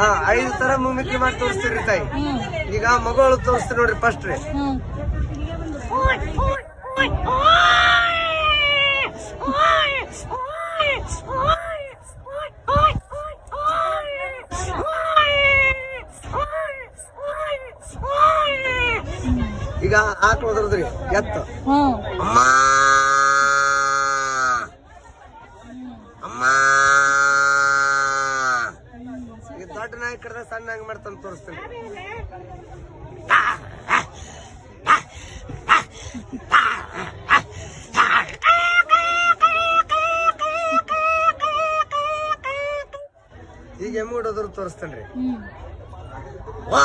ಹಾ ಐದು ತರ ಮುಮಿಕ್ರಿ ಮಾಡಿ ತೋರಿಸ್ತೀರಿ ತಾಯಿ. ಈಗ ಮಗಳು ತೋರಿಸ್ತೀರಿ ನೋಡ್ರಿ ಫಸ್ಟ್ ರೀ. ಹ್ಮ್. ಈಗ ಆಟ ಹೋದ್ರದ್ರಿ ಎತ್ತ. ಅಮ್ಮ! ಈಗ ದೊಡ್ಡ ನಾಯಿ ಕಡ್ದ ಸಣ್ಣ ನಾಯಿ ಮಾಡ್ತಾನೆ ತೋರಿಸ್ತೀನಿ. ಈಗ ಎಮ್ಮೆ ಹೊಡೋದ್ರು ತೋರಿಸ್ತೇನ್ರಿ ಹ್ಮ್. ವಾ.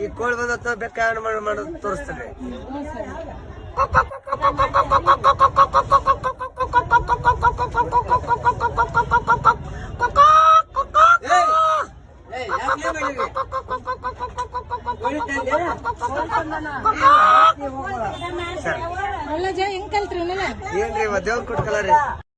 ಈ ಕೋಳಿ ಬಂದ ಬೆಕ್ಕ ಹಣ್ಣು ಮಾಡಿ ಮಾಡೋದು ಜಯ ಹೆಂಗ್ ಕಲ್ತ್ರಿ ಏನ್ರಿ ಇವ ದೇವ್ರ ಕೊಟ್ಕಲ್ಲ ರೀ.